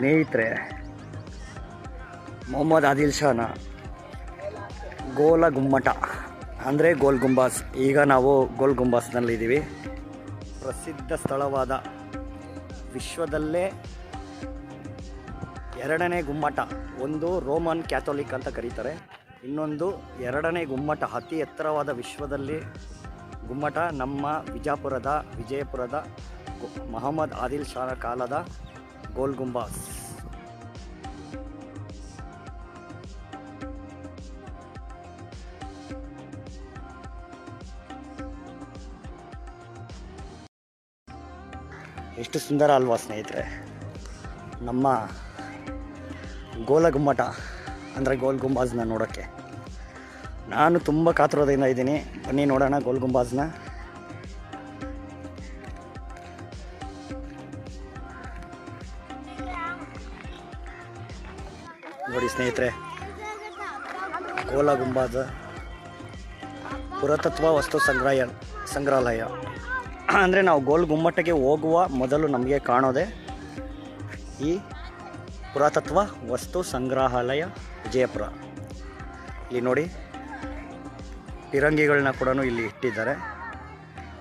ಸ್ನೇಹಿತರೆ, ಮೊಹಮ್ಮದ್ ಆದಿಲ್ ಶಾನ ಗೋಲ ಗುಮ್ಮಟ, ಅಂದರೆ ಗೋಲ್ ಗುಂಬಾಸ್. ಈಗ ನಾವು ಗೋಲ್ ಗುಂಬಾಸ್ನಲ್ಲಿದ್ದೀವಿ ಪ್ರಸಿದ್ಧ ಸ್ಥಳವಾದ ವಿಶ್ವದಲ್ಲೇ ಎರಡನೇ ಗುಮ್ಮಟ, ಒಂದು ರೋಮನ್ ಕ್ಯಾಥೋಲಿಕ್ ಅಂತ ಕರೀತಾರೆ. ಇನ್ನೊಂದು ಎರಡನೇ ಗುಮ್ಮಟ, ಅತಿ ಎತ್ತರವಾದ ವಿಶ್ವದಲ್ಲಿ ಗುಮ್ಮಟ ನಮ್ಮ ವಿಜಾಪುರದ, ವಿಜಯಪುರದ ಮೊಹಮ್ಮದ್ ಆದಿಲ್ ಶಾನ ಕಾಲದ ಗೋಲ್ ಗುಂಬಾಸ್ ಎಷ್ಟು ಸುಂದರ ಅಲ್ವಾ ಸ್ನೇಹಿತರೆ. ನಮ್ಮ ಗೋಲ ಗುಮ್ಮಟ, ಅಂದರೆ ಗೋಲ್ ಗುಂಬಾಜ್ನ ನೋಡೋಕ್ಕೆ. ನಾನು ತುಂಬ ಕಾತುರದಿಂದ ಇದ್ದೀನಿ. ಬನ್ನಿ ನೋಡೋಣ ಗೋಲ್ ಗುಂಬಾಜ್ನ ಸ್ನೇಹಿತರೆ. ಕೋಲಾ ಗುಂಬಾದ ಪುರಾತತ್ವ ವಸ್ತು ಸಂಗ್ರಹ ಸಂಗ್ರಹಾಲಯ. ಅಂದರೆ ನಾವು ಗೋಲ್ ಗುಮ್ಮಟಕ್ಕೆ ಹೋಗುವ ಮೊದಲು ನಮಗೆ ಕಾಣೋದೆ ಈ ಪುರಾತತ್ವ ವಸ್ತು ಸಂಗ್ರಹಾಲಯ ವಿಜಯಪುರ. ಇಲ್ಲಿ ನೋಡಿ, ಪಿರಂಗಿಗಳನ್ನ ಕೂಡ ಇಲ್ಲಿ ಇಟ್ಟಿದ್ದಾರೆ.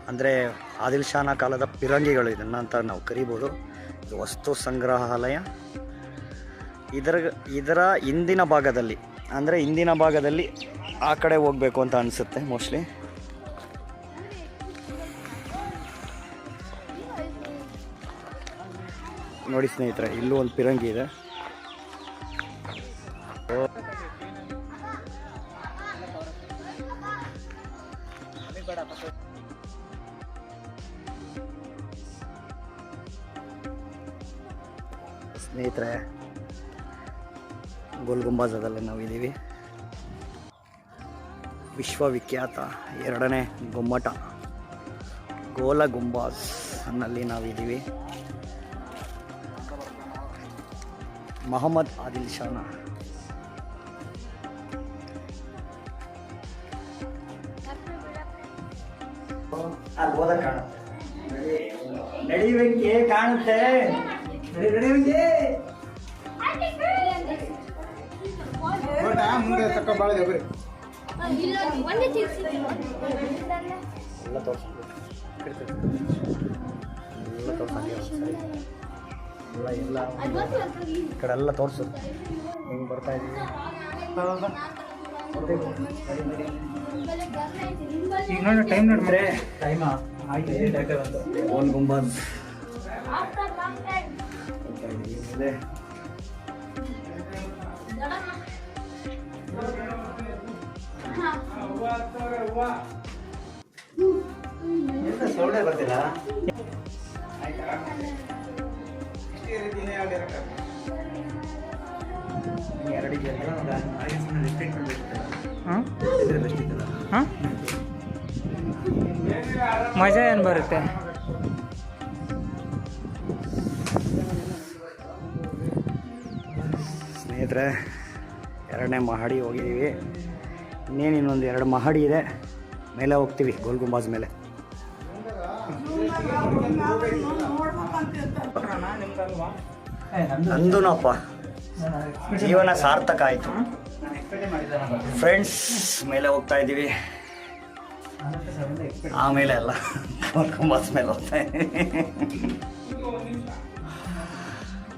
ಅಂದರೆ ಆದಿಲ್ ಶಾನ ಕಾಲದ ಪಿರಂಗಿಗಳು ಇದನ್ನು ಅಂತ ನಾವು ಕರಿಬೋದು. ವಸ್ತು ಸಂಗ್ರಹಾಲಯ. ಇದರ ಇದರ ಹಿಂದಿನ ಭಾಗದಲ್ಲಿ, ಅಂದರೆ ಹಿಂದಿನ ಭಾಗದಲ್ಲಿ ಆ ಕಡೆ ಹೋಗಬೇಕು ಅಂತ ಅನಿಸುತ್ತೆ ಮೋಸ್ಟ್ಲಿ ನೋಡಿ ಸ್ನೇಹಿತರೆ, ಇಲ್ಲೂ ಒಂದು ಪಿರಂಗಿ ಇದೆ. ಸ್ನೇಹಿತರೆ ಗೋಲ್ ಗುಂಬಾಜದಲ್ಲಿ ನಾವಿದ್ದೀವಿ ವಿಶ್ವವಿಖ್ಯಾತ ಎರಡನೇ ಗುಮ್ಮಟ ಗೋಲ ಗುಂಬಾಸ್ನಲ್ಲಿ ನಾವಿದ್ದೀವಿ ಮೊಹಮ್ಮದ್ ಆದಿಲ್ ಶಾನ ಕಾಣುತ್ತೆ. ಮುಂದೆ ತಕ್ಕ ಬಾಳ ಇದೆ ಬರ್ರಿ ಎಲ್ಲ ತೋರಿಸ್ಬೇಕು ಎಲ್ಲ ಒಂದ್ಸರಿ. ಎಲ್ಲ ಈ ಕಡೆ ಎಲ್ಲ ತೋರಿಸು. ಹಿಂಗೆ ಬರ್ತಾ ಇದ್ದೀವಿ ಈಗ ನೋಡಿ ಟೈಮ್ ನೋಡಿ ಟೈಮ್ ಆಯ್ತು ಏಟ್ ಇದೀವಿ ಬರ್ತಿಲ್ಲ? ಮಜಾ ಏನು ಬರುತ್ತೆ? ಸ್ನೇಹಿತರೆ ಎರಡನೇ ಮಹಡಿ ಹೋಗಿದ್ದೀವಿ. ಇನ್ನೇನು ಇನ್ನೊಂದು ಎರಡು ಮಹಡಿ ಇದೆ. ಮೇಲೆ ಹೋಗ್ತೀವಿ ಗೋಲ್ ಗುಂಬಾಜ್ ಮೇಲೆ. ನಂದುನಪ್ಪ, ಜೀವನ ಸಾರ್ಥಕ ಆಯಿತು. ಫ್ರೆಂಡ್ಸ್ ಮೇಲೆ ಹೋಗ್ತಾ ಇದ್ದೀವಿ. ಆಮೇಲೆ ಅಲ್ಲ, ಗೋಲ್ ಗುಂಬಾಜ್ ಮೇಲೆ ಹೋಗ್ತಾ ಇದ್ದೀವಿ.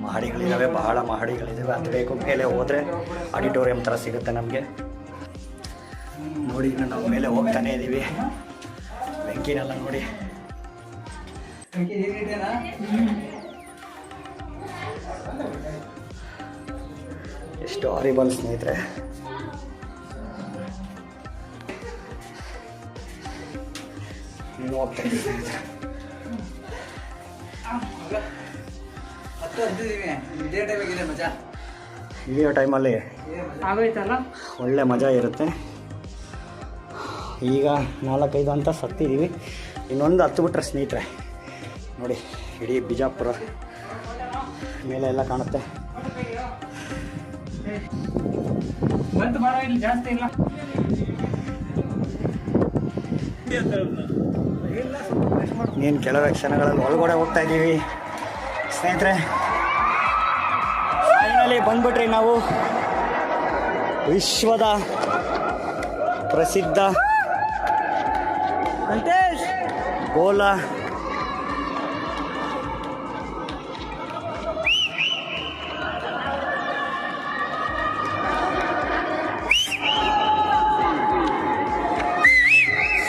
ಮಹಡಿಗಳಿದ್ದಾವೆ ಬಹಳ ಮಹಡಿಗಳಿದ್ದಾವೆ ಅದು ಬೇಕು ಮೇಲೆ ಹೋದರೆ ಆಡಿಟೋರಿಯಂ ಥರ ಸಿಗುತ್ತೆ ನಮಗೆ. ನೋಡಿ ನಾವು ಮೇಲೆ ಹೋಗ್ತಾನೆ ಇದ್ದೀವಿ ಬೆಂಕಿನೆಲ್ಲ ನೋಡಿ. ಎಷ್ಟು ಹಾರಿಬಲ್ ಸ್ನೇಹಿತರೆ. ಹೋಗ್ತಾ ಇದ್ದೀವಿ ಸ್ನೇಹಿತರೆ. ಇಳಿಯೋ ಟೈಮಲ್ಲಿ ಒಳ್ಳೆ ಮಜಾ ಇರುತ್ತೆ. ಈಗ ನಾಲ್ಕೈದು ಅಂತ ಸತ್ತಿದ್ದೀವಿ. ಇನ್ನೊಂದು ಹತ್ತು ಬಿಟ್ರೆ ಸ್ನೇಹಿತರೆ ನೋಡಿ ಇಡೀ ಬಿಜಾಪುರ ಮೇಲೆ ಎಲ್ಲ ಕಾಣುತ್ತೆ. ನೀನು ಕೆಲವೇ ಕ್ಷಣಗಳಲ್ಲಿ ಒಳಗಡೆ ಹೋಗ್ತಾ ಇದ್ದೀವಿ. ಸ್ನೇಹಿತರೆ ಫೈನಲಿ ಬಂದ್ಬಿಟ್ರಿ ನಾವು. ವಿಶ್ವದ ಪ್ರಸಿದ್ಧ ಗೋಲ.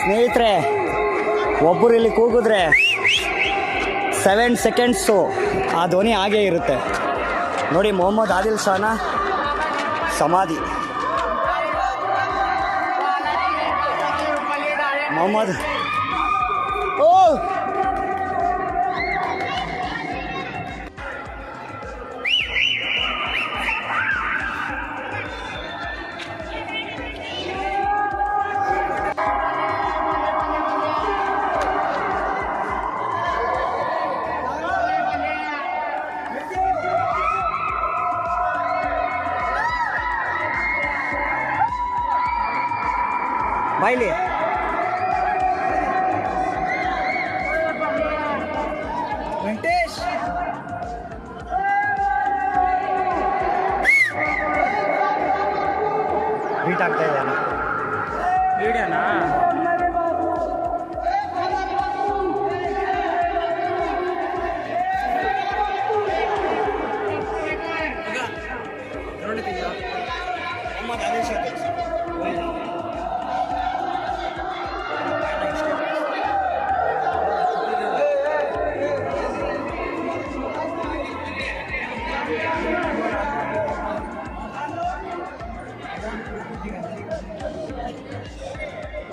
ಸ್ನೇಹಿತರೆ ಒಬ್ಬರು ಇಲ್ಲಿ ಕೂಗಿದ್ರೆ ಸೆವೆನ್ ಸೆಕೆಂಡ್ಸು ಆ ಧ್ವನಿ ಹಾಗೇ ಇರುತ್ತೆ. ನೋಡಿ ಮೊಹಮ್ಮದ್ ಆದಿಲ್ ಶಾನ ಸಮಾಧಿ. ಮೊಹಮ್ಮದ್. ಓ! বাইলে వెంకటేష్ బీట్ ಆಗ್ತಾ ಇದೆಯಲ್ಲ వీడేనా